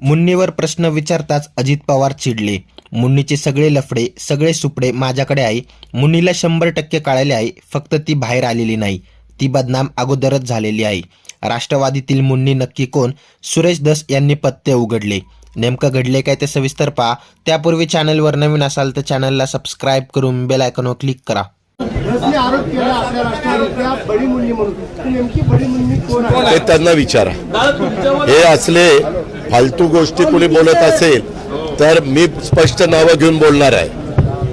मुन्नीवर प्रश्न विचारताच अजित पवार चिडले. मुन्नीचे सगळे लफडे सगळे सुपडे माझ्याकडे आहे मुन्नीला शंभर टक्के कळाले आहे फक्त ती बाहेर आलेली नाही. ती बदनाम अगोदरच झालेली आहे राष्ट्रवादीतील मुन्नी नक्की कोण? सुरेश दस यांनी पत्ते उघडले. नेमकं घडले काय ते सविस्तर पहा. त्यापूर्वी चॅनलवर नवीन असाल तर चॅनलला सबस्क्राईब करून बेल आयकॉनवर क्लिक करा. रसने आरोप केला आपल्या राष्ट्रवादीच्या बडी मुन्नी म्हणून. ती नेमकी बडी मुन्नी कोण आहे? ते त्यांना विचारा. हे असले फालतू गोष्टी कुणी बोलत असेल तर मी स्पष्ट नावं घेऊन बोलणार आहे.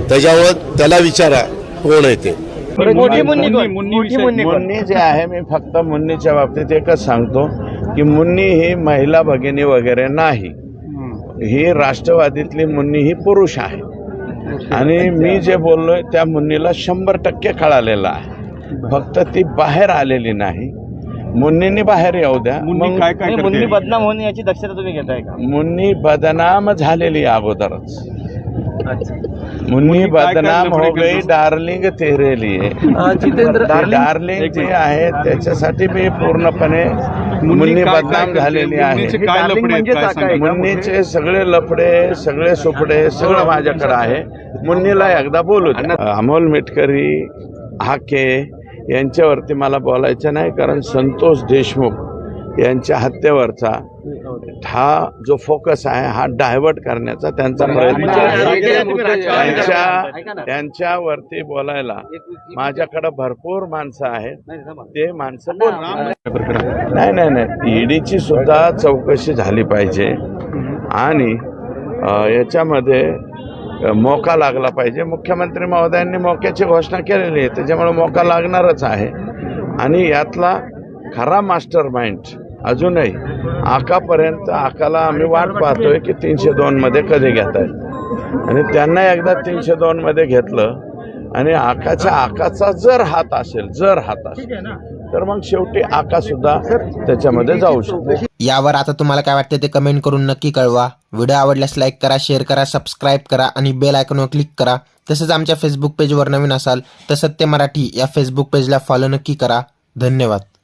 त्याच्यावर त्याला विचारा कोण आहे ते? मोठी मुन्नी कोण? मोठी मुन्नी कोण? मुन्नी जे आहे मी फक्त मुन्नीच्या बाबतीत एकच सांगतो की मुन्नी ही महिला भगिनी वगैरे नाही. ही राष्ट्रवादीतली मुन्नी ही पुरुष आहे. आणि मी जे बोललोय त्या मुन्नीला शंभर टक्के कळालेलं आहे. फक्त ती बाहेर आलेली नाही. मुन्नीनी बाहेर येऊ द्या. मग नाही, मुन्नी बदनाम होणे याची दक्षता तुम्ही घेताय का? मुन्नी बदनाम झालेली आहे अगोदरच. मुन्नी बदनाम हो गई डार्लिंग तेरे लिए डार्लिंग जी आहे त्याच्यासाठी मी पूर्णपणे मुन्नी बदनाम झालेली आहे. डार्लिंग म्हणजे काय? मुन्नीचे सगळे लफडे सगळे सुपडे सगळं माझ्याकडे आहे. मुन्नीला एकदा बोलू द्या. अमोल मिटकरी हाके यांच्यावरती मला बोलायचं नाही कारण संतोष देशमुख यांच्या हत्येवरचा हा जो फोकस आहे हा डायव्हर्ट करण्याचा त्यांचा प्रयत्न त्यांच्या त्यांच्यावरती बोलायला माझ्याकडे भरपूर माणसं आहेत. ते माणसं. नाही नाही नाही. ईडीची सुद्धा चौकशी झाली पाहिजे. आणि याच्यामध्ये मोका लागला पाहिजे. मुख्यमंत्री महोदयांनी मोक्याची घोषणा केलेली आहे. त्याच्यामुळे मोका लागणारच आहे. आणि यातला खरा मास्टर माइंड अजूनही आकापर्यंत आकाला आम्ही वाट पाहतोय की तीनशे दोनमध्ये कधी घेत आहेत आणि त्यांना एकदा तीनशे दोनमध्ये घेतलं आणि आकाच्या आकाचा जर हात असेल जर हात असेल तर मग शेवटी आकाश सुद्धा त्याच्यामध्ये जाऊ शकतो. यावर आता तुम्हाला काय वाटतं ते कमेंट करून नक्की कळवा. व्हिडिओ आवडल्यास लाईक करा शेअर करा सबस्क्राईब करा आणि बेल आयकॉनवर क्लिक करा. तसंच आमच्या फेसबुक पेजवर नवीन असाल तर सत्य मराठी या फेसबुक पेजला फॉलो नक्की करा. धन्यवाद.